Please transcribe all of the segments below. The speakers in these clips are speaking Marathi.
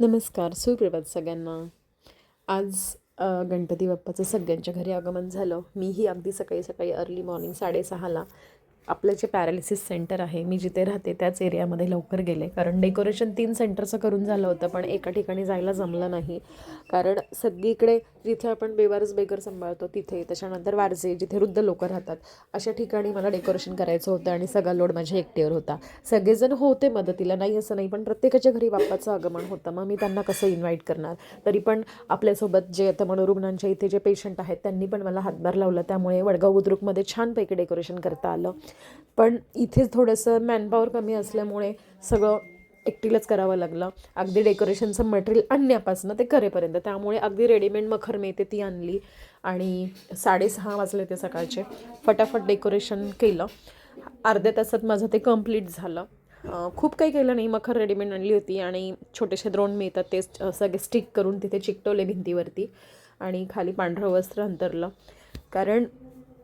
नमस्कार सुप्रभात सगळ्यांना. आज गणपती बाप्पाचं सगळ्यांच्या घरी आगमन झालं. मीही अगदी सकाळी सकाळी अर्ली मॉर्निंग साडेसहाला आपलं जे पॅरालिसिस सेंटर आहे मी जिथे राहते त्याच एरियामध्ये लवकर गेले. कारण डेकोरेशन तीन सेंटरचं करून झालं होतं पण एका ठिकाणी जायला जमलं नाही. कारण सगळीकडे जिथे आपण बेवारस बेगर सांभाळतो तिथे त्याच्यानंतर वारजे जिथे वृद्ध लोक राहतात अशा ठिकाणी मला डेकोरेशन करायचं होतं आणि सगळा लोड माझ्या एकटीवर होता. सगळेजण होते मदतीला नाही असं नाही पण प्रत्येकाच्या घरी बाप्पाचं आगमन होतं. मग मी त्यांना कसं इन्व्हाइट करणार? तरी पण आपल्यासोबत जे आता मनोरुग्णांच्या इथे जे पेशंट आहेत त्यांनी पण मला हातभार लावला. त्यामुळे वडगाव बुद्रुकमध्ये छानपैकी डेकोरेशन करता आलं. पण इथेच थोडंसं मॅनपावर कमी असल्यामुळे सगळं एकटीलाच करावं लागलं. अगदी डेकोरेशनचं मटेरियल आणण्यापासून ते करेपर्यंत. त्यामुळे अगदी रेडीमेड मखर मिळते ती आणली. आणि साडेसहा वाजले ते सकाळचे. फटाफट डेकोरेशन केलं. अर्ध्या तासात माझं ते कंप्लीट झालं. खूप काही केलं नाही. मखर रेडीमेड आणली होती आणि छोटेसे द्रोण मिळतात ते सगळे स्टिक करून तिथे चिकटवले भिंतीवरती. आणि खाली पांढरं वस्त्र अंतरलं. कारण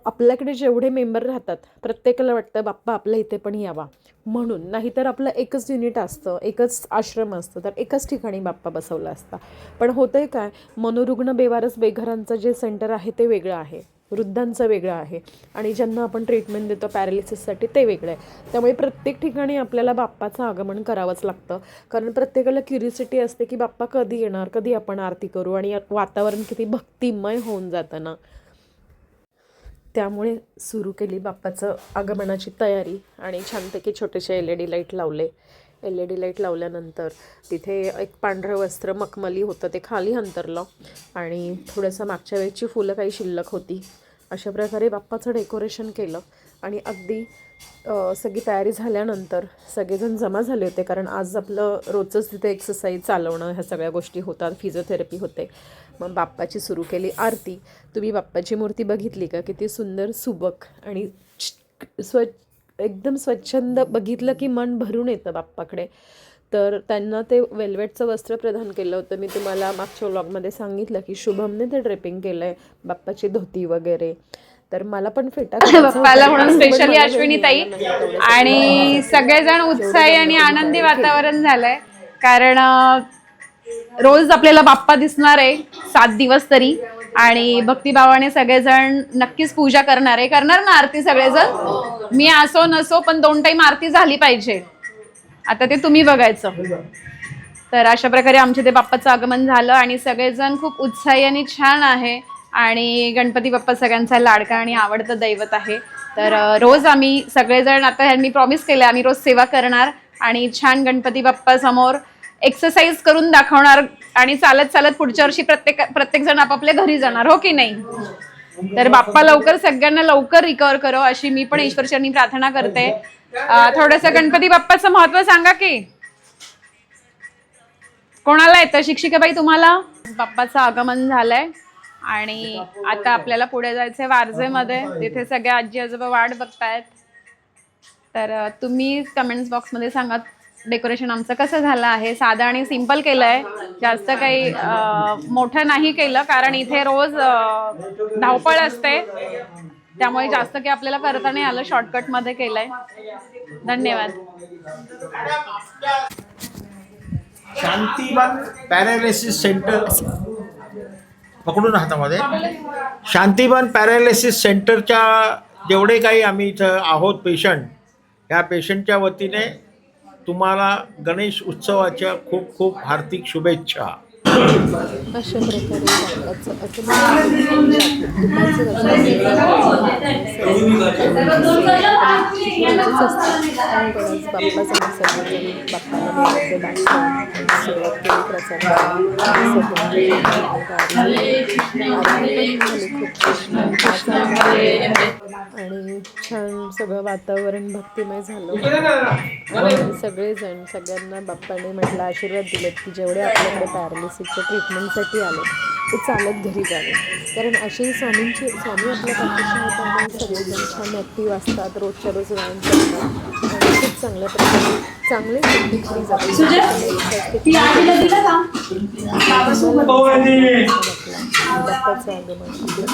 आपल्याकडे जेवढे मेंबर राहतात प्रत्येकाला वाटतं बाप्पा आपल्या इथे पण यावा. म्हणून नाहीतर आपलं एकच युनिट असतं एकच आश्रम असतं तर एकाच ठिकाणी बाप्पा बसवला असता. पण होतंय काय मनोरुग्ण बेवारस बेघरांचं जे सेंटर आहे ते वेगळं आहे. वृद्धांचं वेगळं आहे. आणि ज्यांना आपण ट्रीटमेंट देतो पॅरालिसिससाठी ते वेगळं आहे. त्यामुळे प्रत्येक ठिकाणी आपल्याला बाप्पाचं आगमन करावंच लागतं. कारण प्रत्येकाला क्युरिसिटी असते की बाप्पा कधी येणार? कधी आपण आरती करू? आणि वातावरण किती भक्तिमय होऊन जातं ना. त्यामुळे सुरू केली बाप्पाचं आगमनाची तयारी आणि छानपैकी छोटेसे एल ई डी लाइट लावले. एल ई डी लाइट लावल्यानंतर तिथे एक पांढरं वस्त्र मखमली होतं ते खाली अंतरलं आणि थोडंसं मागच्या वेळची फुलं काही शिल्लक होती. अशा प्रकारे बाप्पाचं डेकोरेशन केलं. आणि अगदी सगळी तयारी झाल्यानंतर सगळेजण जमा झाले होते कारण आज आपलं रोजच तिथे एक्सरसाइज चालवणं ह्या सगळ्या गोष्टी होतात फिजिओथेरपी होते. मग बाप्पाची सुरू केली आरती. तुम्ही बाप्पाची मूर्ती बघितली का? किती सुंदर सुबक आणि स्वच्छ स्व एकदम स्वच्छंद बघितलं की मन भरून येतं बाप्पाकडे. तर त्यांना ते वेल्वेटचं वस्त्र प्रदान केलं होतं. मी तुम्हाला मागच्या व्लॉगमध्ये सांगितलं की शुभमने ते ड्रेपिंग केलं आहे बाप्पाची धोती वगैरे. तर मला पण फेटा. बाप्पाला म्हणून स्पेशली अश्विनी ताई. आणि सगळेजण उत्साही आणि आनंदी वातावरण झालंय. कारण रोज आपल्याला बाप्पा दिसणार आहे सात दिवस तरी. आणि भक्तिभावाने सगळेजण नक्कीच पूजा करणार आहे. करणार ना आरती सगळेजण? मी असो नसो पण दोन टाइम आरती झाली पाहिजे. आता ते तुम्ही बघायचं. तर अशा प्रकारे आमच्या ते बाप्पाचं आगमन झालं आणि सगळेजण खूप उत्साही आणि छान आहे. आणि गणपती बाप्पा सगळ्यांचा लाडका आणि आवडतं दैवत आहे. तर रोज आम्ही सगळेजण आता ह्यांनी प्रॉमिस केलं आम्ही रोज सेवा करणार आणि छान गणपती बाप्पा समोर एक्सरसाइज करून दाखवणार आणि चालत चालत पुढच्या वर्षी प्रत्येक प्रत्येक जण आपापल्या घरी जाणार हो की नाही? तर बाप्पा लवकर सगळ्यांना लवकर रिकवर करो अशी मी पण ईश्वरचरणी प्रार्थना करते. थोडंसं गणपती बाप्पाचं महत्त्व सांगा की. कोणाला येतं? शिक्षिकाबाई तुम्हाला? बाप्पाचं आगमन झालंय. आणि आता आपल्याला पुढे जायचंय वारजेमध्ये. तिथे सगळे आजी आजोबा वाट बघतायत. तर तुम्ही कमेंट्स बॉक्समध्ये सांगा डेकोरेशन आमचं कसं झालं आहे? साधं आणि सिंपल केलं आहे जास्त काही मोठं नाही केलं कारण इथे रोज धावपळ असते. त्यामुळे जास्त काही आपल्याला करता नाही आलं शॉर्टकटमध्ये केलंय. धन्यवाद. शांतिवन पॅरालिसिस सेंटर पकडून हातामध्ये. शांतीवन पॅरालिसिस सेंटरच्या जेवढे काही आम्ही इथं आहोत पेशंट ह्या पेशंटच्या वतीने तुम्हाला गणेश उत्सवाच्या खूप खूप हार्दिक शुभेच्छा. अशा प्रकारे आणि छान सगळं वातावरण भक्तिमय झालं. सगळेजण सगळ्यांना बाप्पाने म्हटलं आशीर्वाद दिलेत की जेवढे आपल्याकडे पॅरालिसिसच्या ट्रीटमेंटसाठी आले. ते चालत घरी जावे. कारण असे स्वामींचे स्वामी आपल्या पाठीशी होताना सगळेजण छान ॲक्टिव्ह असतात. रोजच्या रोज व्यायाम करतात. आणि खूप चांगल्या प्रकारे चांगले घरी जातात. बाप्पाचं आगमन आपलं